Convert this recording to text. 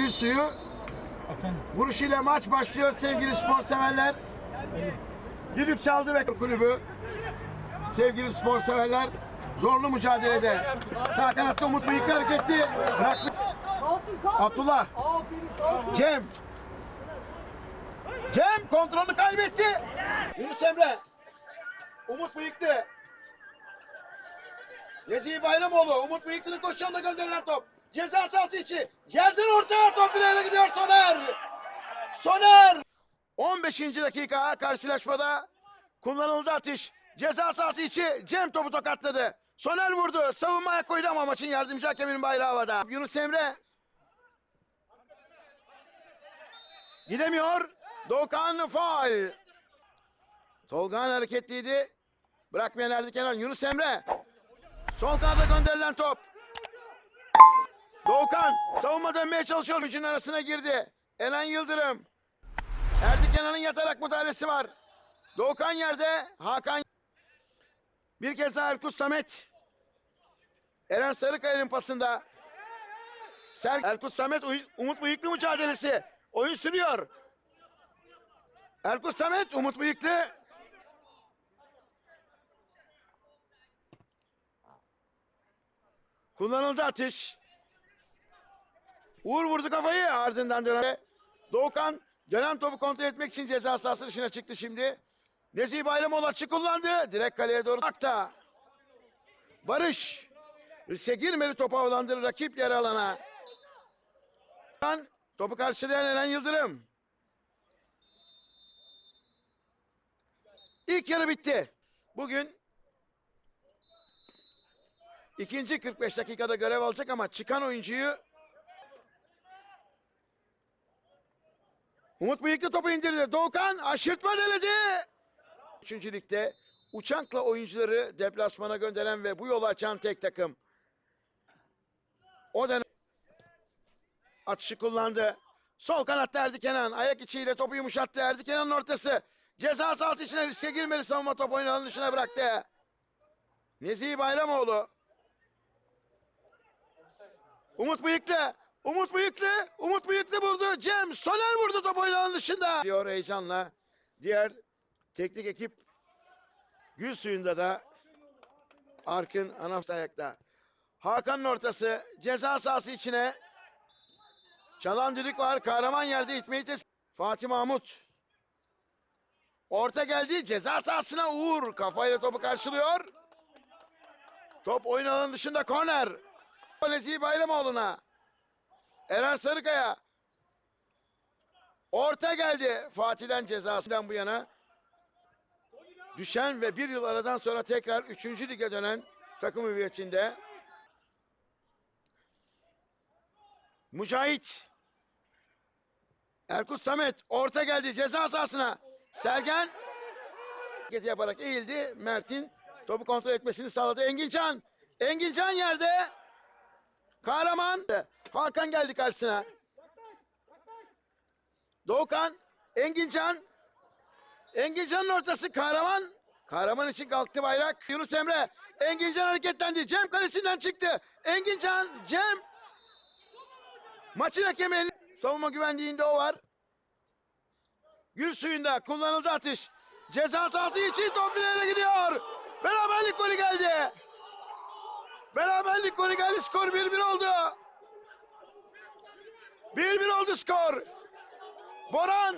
suyu. Efendim. Vuruş ile maç başlıyor sevgili spor severler. Düdük çaldı ve kulübü. Sevgili spor severler zorlu mücadelede. Sağ kanatta Umut Bıyıklı hareketli. Bırak. Abdullah. Cem. Cem kontrolünü kaybetti. Yunus Emre. Umut Bıyıklı. Nezih Bayramoğlu. Umut Bıyıklı'nın koşuğunda gönderilen top. Ceza sahası içi. Yerden ortaya top fileye gidiyor Soner. Soner. 15. dakika karşılaşmada kullanıldı atış. Ceza sahası içi Cem topu tokatladı. Soner vurdu. Savunmaya koydu ama maçın yardımcı hakeminin bayrağı havada. Yunus Emre. Gidemiyor. Doğukan faal. Tolga'nın hareketliydi. Bırakmayan Erdi Kenan. Yunus Emre. Sol kanada gönderilen top. Doğukan savunma dönmeye çalışıyor. Gücün arasına girdi. Eren Yıldırım. Erdi Kenan'ın yatarak müdahalesi var. Doğukan yerde. Hakan. Bir kez daha Erkut Samet. Eren Sarıkaya'nın pasında. Ser Erkut Samet Umut Bıyıklı mücadelesi. Oyun sürüyor. Erkut Samet Umut Bıyıklı. Kullanıldı atış. Uğur vurdu kafayı ardından dönen. Doğukan dönen topu kontrol etmek için ceza sahası dışına çıktı şimdi. Nezih Bayramoğlu açı kullandı. Direkt kaleye doğru akta. Barış. Riske girmedi topu havalandırır rakip yer alana. Topu karşılayan Eren Yıldırım. İlk yarı bitti. Bugün ikinci 45 dakikada görev alacak ama çıkan oyuncuyu Umut Bıyıklı topu indirdi. Doğukan aşırtma denedi. Üçüncü ligde uçakla oyuncuları deplasmana gönderen ve bu yolu açan tek takım. O dönem atışı kullandı. Sol kanatta Erdi Kenan. Ayak içiyle topu yumuşattı. Erdi Kenan'ın ortası. Ceza sahası içine riske girmeli savunma topu oyunu dışına bıraktı. Nezih Bayramoğlu. Umut Bıyıklı. Umut Bıyıklı. Umut Bıyıklı vurdu. Cem Soner vurdu top oyunu alanın dışında. Diyor heyecanla. Diğer teknik ekip Gül suyunda da Arkın anaft ayakta. Hakan'ın ortası ceza sahası içine. Çalan düdük var. Kahraman yerde itmeyi tes- Fatih Mahmut. Orta geldi. Ceza sahasına Uğur. Kafayla topu karşılıyor. Top oyun alanı dışında korner. Nezih Bayramoğlu'na. Eren Sarıkaya. Orta geldi. Fatih'den cezasından bu yana. Düşen ve bir yıl aradan sonra tekrar 3. lige dönen takım hüviyetinde. Mücahit. Erkut Samet orta geldi ceza sahasına. Sergen hareket yaparak eğildi. Mert'in topu kontrol etmesini sağladı. Engincan. Engincan yerde. Kahraman. Hakan geldi karşısına. Doğukan. Engincan. Engincan'ın ortası Kahraman. Kahraman için kalktı bayrak. Yunus Emre. Engincan hareketlendi. Cem kalesinden çıktı. Engincan. Cem. Maçın hakemi savunma güvenliğinde o var. Gül suyunda kullanıldı atış. Ceza sahası için top gidiyor. Beraberlik golü geldi. Beraberlik golü geldi. Skor 1-1 oldu. 1-1 oldu skor. Boran